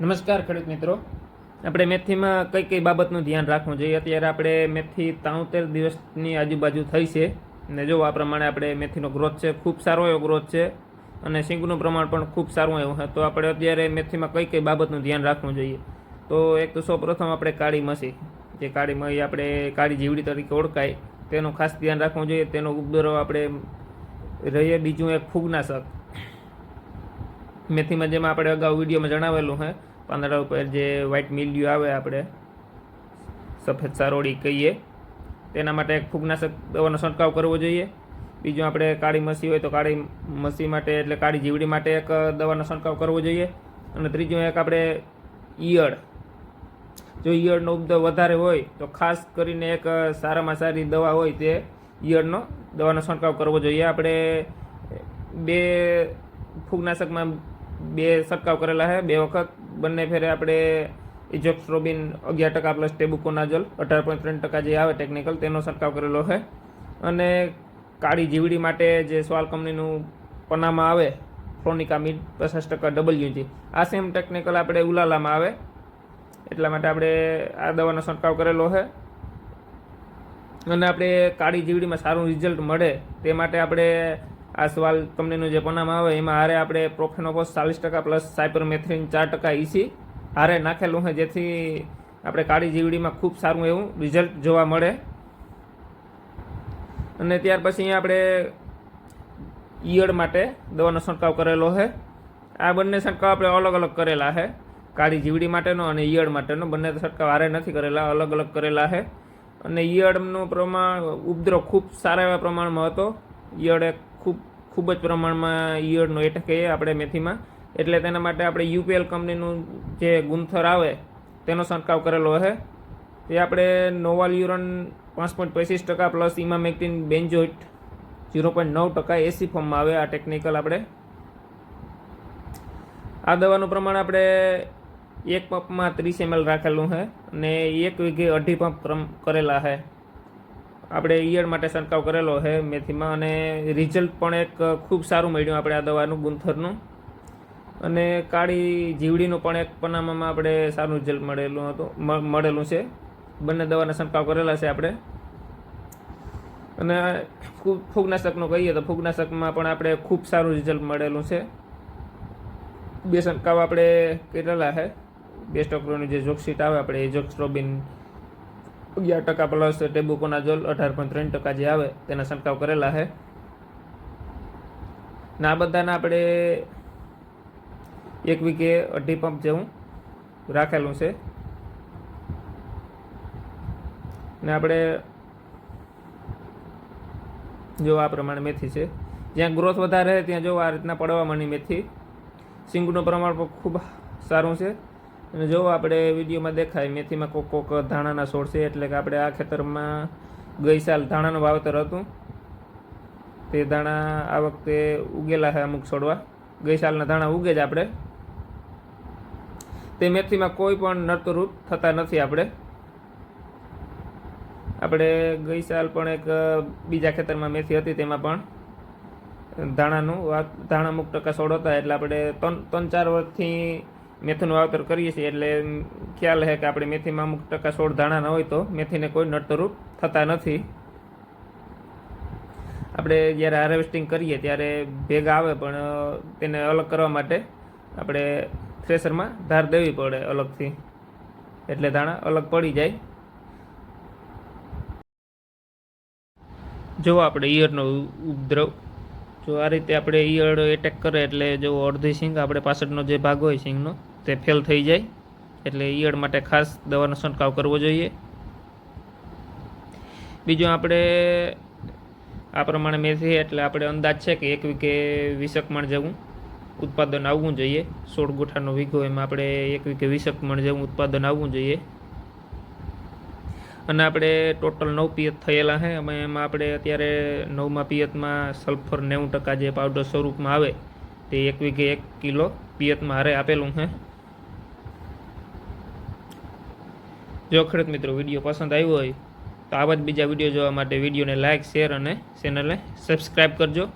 નમસ્કાર ખેડૂત મિત્રો. આપણે મેથીમાં કઈ કઈ બાબતનું ધ્યાન રાખવું જોઈએ? અત્યારે આપણે મેથી ત્રાણુંતેર દિવસની આજુબાજુ થઈ છે. ને જો આ પ્રમાણે આપણે મેથીનો ગ્રોથ છે, ખૂબ સારો એવો ગ્રોથ છે અને સિંગનું પ્રમાણ પણ ખૂબ સારું એવું છે. તો આપણે અત્યારે મેથીમાં કઈ કઈ બાબતનું ધ્યાન રાખવું જોઈએ? તો એક તો સૌ પ્રથમ આપણે કાળી મસી જે કાળી મહી આપણે કાળી જીવડી તરીકે ઓળખાય. તેનું ખાસ ધ્યાન રાખવું જોઈએ. તેનો ઉપદ્રવ આપણે રહીએ બીજું એક ફૂગનાશક. મેથીમાં જેમાં આપણે અગાઉ વિડીયોમાં જણાવેલું છે પાંદડા ઉપર જે વ્હાઇટ મિલ્યુ આવે આપણે, સફેદ સારોડી કહીએ, તેના માટે એક ફૂગનાશક દવાનો છંટકાવ કરવો જોઈએ. બીજું આપણે કાળી મસી હોય તો કાળી મસી માટે એટલે કાળી જીવડી માટે એક દવાનો છંટકાવ કરવો જોઈએ. અને ત્રીજું એક આપણે ઈયળ. જો ઈયળનો ઉપદ્રવ વધારે હોય તો ખાસ કરીને એક સારામાં સારી દવા હોય તે ઈયળનો દવાનો છંટકાવ કરવો જોઈએ. આપણે બે ફૂગનાશકમાં બે છંટકાવ કરેલા છે. બે વખત બંને ફેરે આપણે ઇજોક્સ્ટ્રોબિન અગિયાર ટકા પ્લસ ટેબુકોનાઝોલ અઢાર પોઈન્ટ ત્રણ ટકા જે આવે ટેકનિકલ તેનો છંટકાવ કરેલો છે. અને કાળી જીવડી માટે જે સ્વાલ કંપનીનું પનામાં આવે ફ્રોનિકામિડ પચાસ ટકા ડબલ્યુજી આ સેમ ટેકનિકલ આપણે ઉલાલામાં આવે. એટલા માટે આપણે આ દવાનો છંટકાવ કરેલો છે. અને આપણે કાળી જીવડીમાં સારું રિઝલ્ટ મળે તે માટે આપણે આ સવાલ કંપનીનું જે પનામાં આવે, એમાં હારે આપણે પ્રોફેનોપોસ ચાલીસ ટકા પ્લસ સાયપરમેથ્રિન ચાર ટકા ઈસી હારે નાખેલું છે જેથી આપણે કાળી જીવડીમાં ખૂબ સારું એવું રિઝલ્ટ જોવા મળે. અને ત્યાર પછી આપણે ઈયળ માટે દવાનો છંટકાવ કરેલો છે. આ બંને છંટકાવ આપણે અલગ અલગ કરેલા છે. કાળી જીવડી માટેનો અને ઈયળ માટેનો. બંને છંટકાવ હારે નથી કરેલા, અલગ અલગ કરેલા છે. અને ઈયળનું પ્રમાણ, ઉપદ્રવ ખૂબ સારા એવા પ્રમાણમાં હતો. ઈયળ એક ખૂબ ખૂબ જ પ્રમાણમાં ઈયળનો એટક એ આપણે મેથીમાં. એટલે તેના માટે આપણે યુપીએલ કંપનીનું જે ગુંથર આવે, તેનો છંટકાવ કરેલો છે તે આપણે નોવાલ યુરન પાંચ પોઈન્ટ પચીસ ટકા plus emamectin benzoate zero point નવ ટકા એસી ફોર્મમાં આવે આ ટેકનિકલ આપણે. આ દવાનું પ્રમાણ આપણે એક પંપમાં ત્રીસ એમએલ રાખેલું છે અને એક વીઘે અઢી પંપ કરેલા છે આપણે ઈયળ માટે છંટકાવ કરેલો છે મેથીમાં અને રિઝલ્ટ પણ એક ખૂબ સારું મળ્યું આપણે આ દવાનું ગુંથરનું અને કાળી જીવડીનું પણ એક પનામામાં આપણે સારું રિઝલ્ટ મળેલું હતું મળેલું છે. બંને દવાના છંટકાવ કરેલા છે આપણે. અને ખૂબ ફૂગનાશકનું કહીએ તો ફૂગનાશકમાં પણ આપણે ખૂબ સારું રિઝલ્ટ મળેલું છે. બે છંટકાવ આપણે કરેલા છે બે ઓક્રોની જે જોક્સીટ આવે, આપણે એ જોક્સ્ટ્રોબિન અગિયાર ટકા પ્લસ ટેબુકોના જોલ અઢાર પોઈન્ટ ત્રણ ટકા જે આવે તેના છંટકાવ કરેલા છે ને આ બધાના આપણે એક વીકે અઢી પંપ જેવું રાખેલું છે. ને આપણે જો આ પ્રમાણે મેથી છે. જ્યાં ગ્રોથ વધારે ત્યાં જો આ રીતના પડવામાંની મેથી. સિંગનું પ્રમાણ પણ ખૂબ સારું છે. અને જો આપણે વિડીયોમાં દેખાય, મેથીમાં કોક કોક ધાણાના છોડ છે, એટલે કે આપણે આ ખેતરમાં ગઈ સાલ ધાણાનું વાવેતર હતું. તે ધાણા આ વખતે ઉગેલા છે અમુક છોડવા. ગઈ સાલના ધાણા ઉગે જ આપણે. તે મેથીમાં કોઈ પણ નર્તરૂપ થતા નથી આપણે. આપણે ગઈ સાલ પણ એક બીજા ખેતરમાં મેથી હતી, તેમાં પણ ધાણાનું ધાણા અમુક ટકા છોડ હતા, એટલે આપણે ત્રણ ત્રણ, ચાર વર્ષથી મેથીનું વાવતર કરીએ છીએ એટલે ખ્યાલ છે કે આપણે મેથીમાં અમુક ટકા છોડ ધાણાના હોય તો મેથીને કોઈ નડતરૂપ થતા નથી. આપણે જ્યારે હાર્વેસ્ટિંગ કરીએ ત્યારે ભેગા આવે પણ તેને અલગ કરવા માટે આપણે થ્રેસરમાં ધાર દેવી પડે અલગથી. એટલે ધાણા અલગ પડી જાય. જો આપણે ઈયરનો ઉપદ્રવ જો આ રીતે આપણે ઈયળ એટેક કરે એટલે જો અડધી સિંગ આપણે પાછળનો જે ભાગ હોય સિંગનો, તે ફેલ થઈ જાય. એટલે ઈયળ માટે ખાસ દવાનો છંટકાવ કરવો જોઈએ. બીજું આપણે આ પ્રમાણે મેથી એટલે આપણે અંદાજ છે કે એક વીકે વીસક મણ જેવું ઉત્પાદન આવવું જોઈએ. સોળ ગુઠાનો વીઘો એમાં આપણે એક વીકે વીસક જેવું ઉત્પાદન આવવું જોઈએ. અને આપણે ટોટલ નવ પિયત થયેલા અમે એમાં આપણે અત્યારે નવમાં પિયતમાં સલ્ફર નેવું ટકા જે પાવડર સ્વરૂપમાં આવે, તે એક વીઘે એક કિલો પિયતમાં હારે આપેલું છે જો ખેડૂત મિત્રો વીડિયો પસંદ આવ્યો હોય, તો આવા જ બીજા વીડિયો જોવા માટે વિડીયોને લાઇક શેર અને ચેનલને સબસ્ક્રાઈબ કરજો.